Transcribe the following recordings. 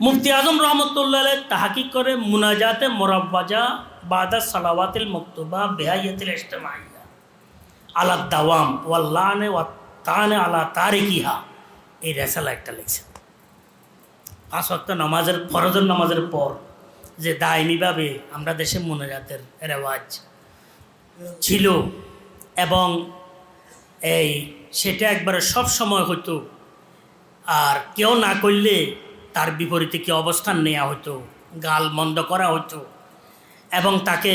মুফতি আজম রহমতুল্লাহ তাহাকি করে মুনাজাতে মোরাব্বাজা বাদা সালাওয়াতিল মকতুবা বেহাইয়াতিল ইজতেমাইয়া আলা দাওয়াম ওয়াল্লানে ওয়া তানে আলা তারিকিহা। এই রেসালা একটা লিখছেন পাঁচ ওয়াক্ত নামাজের ফরজের নামাজের পর যে দায়নিভাবে আমরা দেশে মোনাজাতের রেওয়াজ ছিল এবং এই সেটা একবারে সব সময় হতো আর কেউ না করলে তার বিপরীতে কি অবস্থান নেওয়া হতো গাল মন্দ করা হতো এবং তাকে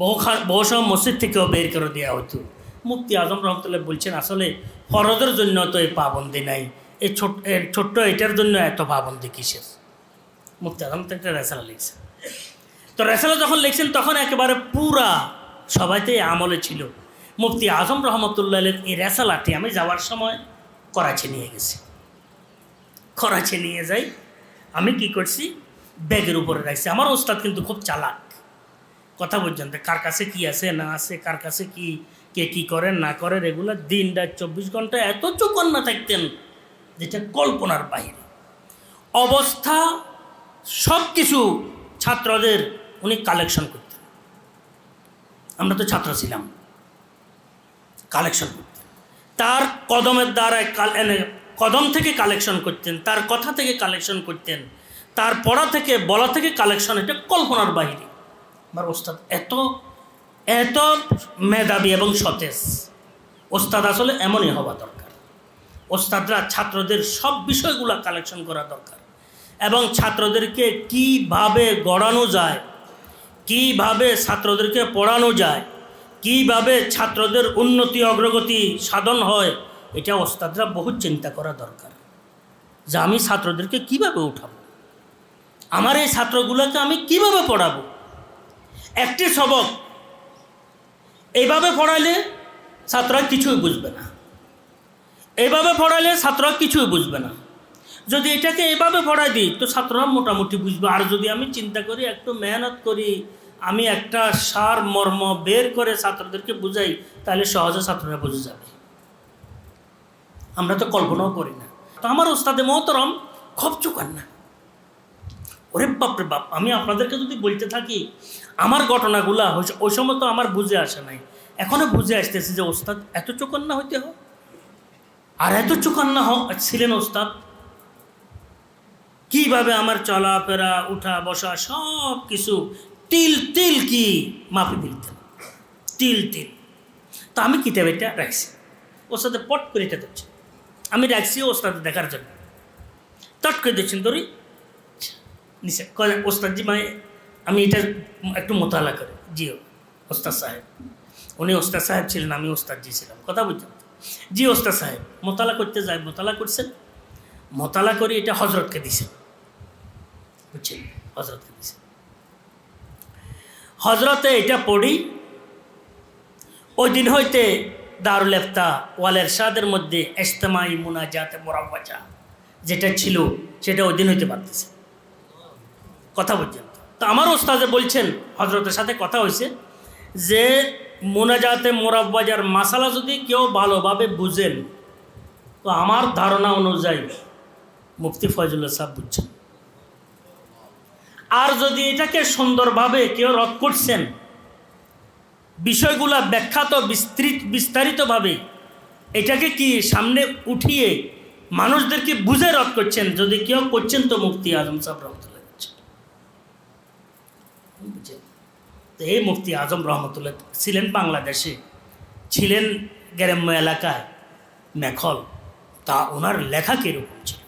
বহু বহু সময় মসজিদ থেকেও বের করে দেওয়া হতো মুফতি আজম রহমতুল্লাহ বলছেন, আসলে ফরজের জন্য তো এই পাবন্দি নাই। এই ছোট ছোট্ট এটার জন্য এত পাবন্দি কিসের? মুফতি আজম তো একটা রেসালা লিখছেন। তো রেসালা যখন লিখছেন, তখন একেবারে পুরা সবাইতে আমলে ছিল। মুফতি আজম রহমতুল্লাহ এই রেসালাটি আমি যাওয়ার সময় করাচি নিয়ে গেছি। করাচি নিয়ে যাই। আমি কি করছি? ব্যাগের উপরে রাখছি। আমার ওস্তাদ কিন্তু খুব চালাক। কথা বলছেন তো, কার কাছে কি আছে, না আছে, কার কাছে কি, কে কি করেন না করে রেগুলার দিন রাত চব্বিশ ঘণ্টা এত চৌকন্যা থাকতেন, যেটা কল্পনার বাইরে অবস্থা সব কিছু ছাত্রদের উনি কালেকশন করতেন। আমরা তো ছাত্র ছিলাম। কালেকশন করতেন। তার কদমের দ্বারায় কদম থেকে কালেকশন করতেন, তার কথা থেকে কালেকশন করতেন, তার পড়া থেকে বলা থেকে কালেকশন এটা কল্পনার বাইরে আমার ওস্তাদ এত এত মেধাবী এবং সতেজ। ওস্তাদ আসলে এমনই হওয়া দরকার। ওস্তাদরা ছাত্রদের সব বিষয়গুলো কালেকশন করা দরকার। এবং ছাত্রদেরকে কীভাবে গড়ানো যায়, কীভাবে ছাত্রদেরকে পড়ানো যায় কীভাবে ছাত্রদের উন্নতি, অগ্রগতি সাধন হয়, এটা ওস্তাদরা বহু চিন্তা করা দরকার। যে আমি ছাত্রদেরকে কীভাবে উঠাবো? আমার এই ছাত্রগুলোকে আমি কীভাবে পড়াবো? একটি সবক এইভাবে পড়াইলে ছাত্ররা কিছুই বুঝবে না। এইভাবে পড়াইলে ছাত্ররা কিছুই বুঝবে না। যদি এটাকে এভাবে পড়াই দিই, তো ছাত্ররা মোটামুটি বুঝবে। আর যদি আমি চিন্তা করি, একটু মেহনত করি আমি একটা সার মর্ম বের করে ছাত্রদেরকে বুঝাই, তাহলে সহজে ছাত্ররা বুঝে যাবে। আমরা তো কল্পনাও করি না। তো আমার ওস্তাদে মহতরম খুব চুকান না। ওরে বাপরে বাপ, আমি আপনাদেরকে যদি বলতে থাকি, আমার ঘটনাগুলা ওই সময় তো আমার বুঝে আসে নাই। এখনও বুঝে আসতেছে যে ওস্তাদ এত চোকান্না হইতে হোক আর এত চোকান্না হোক ছিলেন ওস্তাদ? কীভাবে আমার চলাফেরা উঠা বসা সব কিছু তিল তিল কি? মাফি দিতেন তিল। তিল তো আমি কিতাব এটা রাখছি। ওর সাথে পট করে এটা দিচ্ছি আমি রাখছি ওর সাথে দেখার জন্য। তট করে দিচ্ছেন ধরি। নিচে। ওস্তাদজি মানে আমি এটা একটু মোতালা করি। জি ওস্তাদ সাহেব। উনি ওস্তাদ সাহেব ছিলেন, আমি ওস্তাদজি ছিলাম। কথা বুঝছেন? জি, ওস্তাদ সাহেব। মোতালা করতে যায়, মোতালা করছেন। মোতালা করে এটা হজরতকে দিছেন। বুঝছেন? হজরতকে দিছেন। হজরতে এটা পড়ি। ওই দিন হইতে দারুল এফতা ওয়ালের সাদের মধ্যে এস্তেমাই মুনাজাতে মোরাব্বাজা যেটা ছিল, সেটা ওই দিন হইতে পারতেছে। কথা বলছেন। তো আমার ওস্তাদে বলছেন, হজরতের সাথে কথা হয়েছে যে, মোনাজাতে মোরাব্বাজার মাসালা যদি কেউ ভালোভাবে বুঝেন, তো আমার ধারণা অনুযায়ী মুফতি ফয়জুল্লাহ সাহেব বুঝছেন। আর যদি এটাকে সুন্দরভাবে কেউ রদ করছেন, বিষয়গুলা ব্যাখ্যাত বিস্তৃত, বিস্তারিতভাবে এটাকে কি সামনে উঠিয়ে মানুষদেরকে বুঝে রদ করছেন? যদি কেউ করছেন তো মুফতি আজম সাহেব রহমতুল্লাহ বুঝছেন? এই মুফতি আজম রহমতুল্লাহ ছিলেন বাংলাদেশে, ছিলেন গ্রাম্য এলাকায় মেখল। তা ওনার লেখা কীরকম ছিল?